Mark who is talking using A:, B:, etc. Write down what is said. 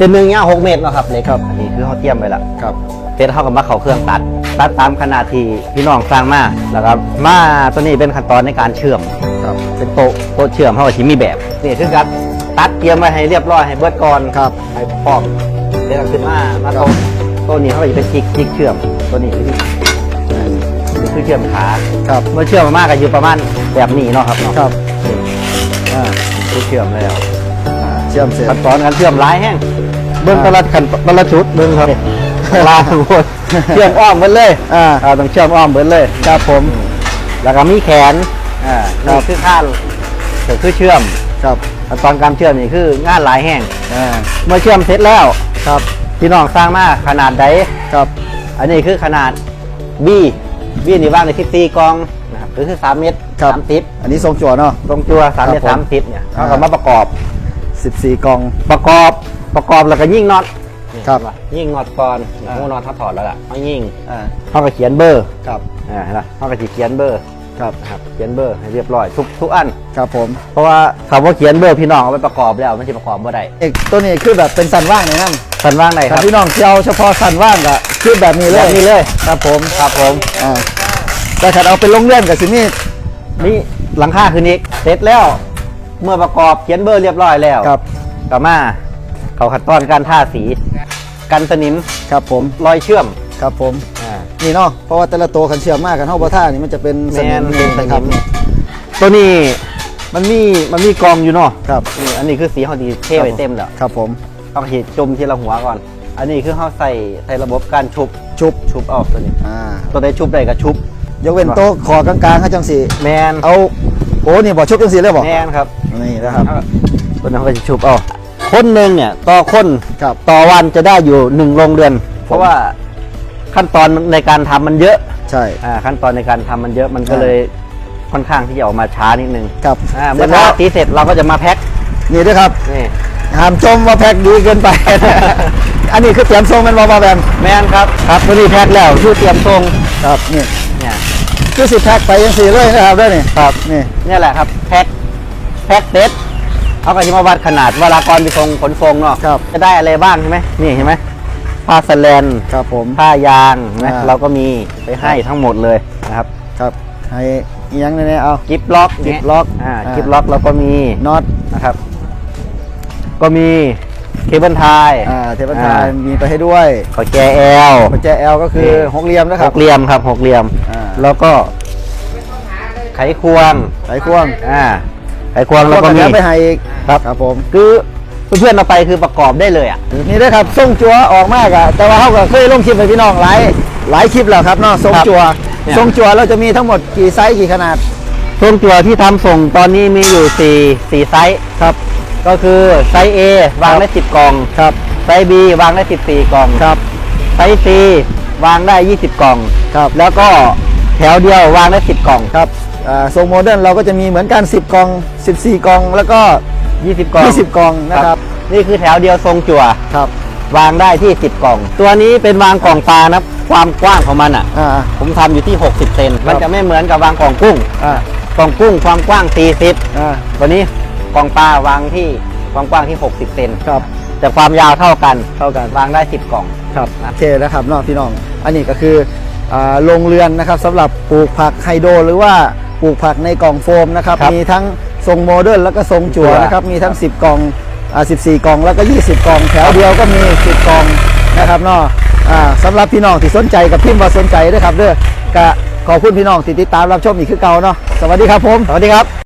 A: เส้นหนึ่งเนี้ยหกเมตรเนาะครับเล็ก
B: ครับ
A: อันนี้คือเขาเตรียมไว้ละ
B: ครับ
A: เสร็จเขากับมาเขาเครื่องตัด ตัดตามขนาดที่พี่น้องสร้างมาแล้วก็มาตัวนี้เป็นขั้นตอนในการเชื่อม
B: ครับ
A: เป็นโต๊ะโต๊ะเชื่อมเขาก็ชิมีแบบนี่คือการตัดเตรียมไว้ให้เรียบร้อยให้เบิดก่อน
B: ครับ
A: ให้พร้อมเดี๋ยวเราขึ้นมามาโต๊ะโต๊ะนี้เขาก็จะเป็นจิกจิกเชื่อมตัวนี้คือนี่คือเชื่อมขา
B: ครับ
A: เมื่อเชื่อมมากๆก็อยู่ประมาณแบบนี้เนาะครับเนาะ
B: ครับ
A: อ่าคือเชื่อมแล้ว
B: อ่าเชื่อมเสร็จ
A: ขั้นตอนการเชื่อมหลายแห้ง เบิ้งแตละขั้นแตละชุดเบิ้งครับลาทั้งหมดเชื่อมอ้อมเบิ้เลย
B: อ่า
A: อ่าต้องเชื่อมอ้อมเบิ้เลย
B: ครับผม
A: แล้วก็มีแขนอ่า
B: ครับ
A: นี่คือข้านก็คือเชื่อม
B: ครับ
A: ขั้นตอนการเชื่อมนี่คืองานหลายแห้ง
B: อ่า
A: เมื่อเชื่อมเสร็จแล้ว
B: ครับ
A: พี่น้องสร้างมาขนาดใด
B: ครับ
A: อันนี้คือขนาดบีบีนี่ว่างในที่ตีกองนะครับก็คือสามเมตร
B: ครับ
A: สามสิบ
B: อันนี้ทรงจั่วเนาะ
A: ตรงตัวสามเมตร
B: ครั
A: สา
B: บ
A: ม
B: ผม
A: สิบเนี่ย
B: อ่า
A: เขาก็มาประกอบ
B: 14กอง
A: ประกอบ ประกอบแล้วก็ยิ่งน็อต
B: ครับ
A: เห็นปะยิ่งน็อตก่อน
B: อ่า
A: หูน็อตเขาถอดแล้วล่ะเขายิ่ง
B: อ่า
A: เขาก็เขียนเบอร์
B: ครับ
A: อ่าเห็นปะเขาก็จะเขียนเบอร์
B: ครับ
A: นะครับเขียนเบอร์ให้เรียบร้อยทุกทุกอัน
B: ครับผม
A: เพราะว่าคำว่าเขียนเบอร์พี่น้องเอาไปประกอบแล้วมันจะประกอบบ่ได้
B: เอกตัวนี้คือแบบเป็นสันว่างเลยนั่น
A: สันว่างไหนค
B: ถ้า
A: รับ
B: พี่น้องที่เอาเฉพาะสันว่างก็คือแบบนี้เล
A: แบ
B: ย
A: บนี้เลย
B: ครับผม
A: ครับผม
B: อ่าแต่ถ้าเอาเป็นโรงเรียนกับสินี่
A: นี่หลังคาคืนนี้เสร็จแล้ว เมื่อประกอบเขียนเบอร์เรียบร้อยแล้ว
B: ครับ
A: กลับมา เขาขั้นตอนการท่าสี กันสนิม
B: ครับผม
A: รอยเชื่อม
B: ครับผม
A: อ่า
B: นี่เนาะเพราะว่าแต่ละตัวขันเชื่อมมากกันเท่าบ่ท่านี่มันจะเป็น
A: แม
B: สนิ
A: น
B: ม
A: เป็นส
B: นะค
A: นิ
B: รับ
A: มตัวนี้มันมีมันมีกองอยู่เนาะ
B: ครับ
A: นี่อันนี้คือสีเขาดีเท่ไปเต็มแล้ว
B: ครับผม
A: ต้องขีดจุ่มทีละหัวก่อน อันนี้คือเขาใส่ใส่ระบบการชุบ
B: ชุบ
A: ชุบออกตัวนี้
B: อ่า
A: ตัวใดชุบได้ก็ชุบ
B: ยกเว้นโต๊ะขอกลางๆเขาจังสี
A: แมน
B: เอาโอ้นี่บอกชุบจังสีเลยบอก
A: แมนครับ
B: นี่นะครับ
A: ตัวนั้นเขาก็จะชุบเอา คนหนึ่งเนี่ยต่อคน
B: ครับ
A: ต่อวันจะได้อยู่หนึ่งโรงเรือน เพราะว่าขั้นตอนในการทำมันเยอะ
B: ใช่
A: อ่าขั้นตอนในการทำมันเยอะมันก็
B: อ่า
A: เลยค่อนข้างที่จะออกมาช้านิดนึง
B: ครับ
A: อ่า
B: เส
A: เมื่
B: ร็
A: อ
B: จแล้
A: ทาวตีเสร็จเราก็จะมาแพ็ค
B: นี่ด้วยครับ
A: นี่
B: ห้ามจมว่าแพ็คดีเกินไป อันนี้คือเตรียมทรงเป็นบอมาแบม
A: แมนครับครับตัวนี้แพ็คแล้วชื่อเตรียมทรง
B: ครับนี่
A: เนี่ย
B: คือสิแพ็คไปยังสีเลยนะครับด้วยนี่
A: ครับ
B: นี่
A: เนี่ยแหละครับแพ็คแพ็คเด็ด เขาก็จะมาวัดขนาดเวลากรไปทรงขนทรงเนาะ
B: ครับ
A: จะได้อะไรบ้างใช่ไหมนี่เห็นไหมผ้าสแลน
B: ครับผม
A: ผ้ายางนะ
B: อ่า
A: เราก็มีไปให้ทั้งหมดเลยนะครับ
B: ครับให้อิหยังเนี่ยเอา
A: กิฟล็อก
B: กิฟล็อก
A: อ่า
B: อ่า
A: กิฟล็อกเราก็มี
B: น็อต
A: นะครับ ก็มีเคเบิลไทย
B: อ่าเทปทายมีไปให้ด้วย
A: ขอแจแอล
B: ปัจจัยแอลก็คือหกเหลี่ยมนะค
A: ห
B: รับ
A: กเหลี่ยมครับหกเหลี่ยม
B: อ่า
A: แล้วก็ไขควง
B: ไขควง
A: อ่า ไขควงแล้วก็มี
B: เดี๋ยวไปให้อีก
A: ครับ
B: ครับผม
A: คือเพื่อนๆเอาไปคือประกอบได้เลยอะ
B: นี่ด้วยครับส่งจัวออกมากอะแต่ว่าเขาก็เคยลงคลิปไปพี่น้องหลายหลายคลิปแล้วครับเนาะส่งจัว
A: เนี่ย
B: ส่งจัวเราจะมีทั้งหมดกี่ไซส์กี่ขนาด
A: ช่วงตัวที่ทำส่งตอนนี้มีอยู่4 4ไซส์
B: ครับ
A: ก็คือไซส์ A วางได้ 10 กล่อง
B: ครับ
A: ไซส์ B วางได้ 14 กล่อง
B: ครับ
A: ไซส์ C วางได้ 20 กล่อง
B: ครับ
A: แล้วก็แถวเดียววางได้ 10 กล่อง
B: ครับอ่า ทรงโมเดิร์นเราก็จะมีเหมือนกัน 10กล่อง 14กล่อง แล้วก็
A: 20 กล่อง
B: 20กล่องนะครับ
A: นี่คือแถวเดียวทรงจั่ว
B: ครับ
A: วางได้ที่ 10 กล่อง ตัวนี้เป็นวางกล่องปลานะความกว้างของมันอะ
B: อ่า
A: ผมทำอยู่ที่ 60 เซน มันจะไม่เหมือนกับวางกล่องกุ้ง
B: อ่าก
A: ล่องกุ้งความกว้าง 40
B: อ่า
A: ตัวนี้กล่องปลาวางที่ความกว้างที่ 60 เซน
B: ครับ
A: แต่ความยาวเท่ากัน
B: เท่ากัน
A: วางได้ 10 กล่อง
B: ครับ
A: นะ
B: โอเคนะครับเนาะพี่น้อง อันนี้ก็คืออ่าโรงเรือนนะครับสำหรับปลูกผักไฮโดรหรือว่า ปลูกผักในกล่องโฟมนะครับ
A: ครับ
B: มีทั้งทรงโมเดิร์นแล้วก็ทรงจั่ว
A: จั่ว
B: นะครับมีทั้ง 10 กล่องอ่า14 กล่องแล้วก็ 20 กล่องแถวเดียวก็มี 10 กล่องนะครับเนาะอ่าสำหรับพี่น้องที่สนใจกับพิมพ์ว่าสนใจด้วยครับเด้อกะขอบคุณพี่น้องที่ติดตามรับชมอีกคือเก่าเนาะสวัสดีครับผม
A: สวัสดีครับ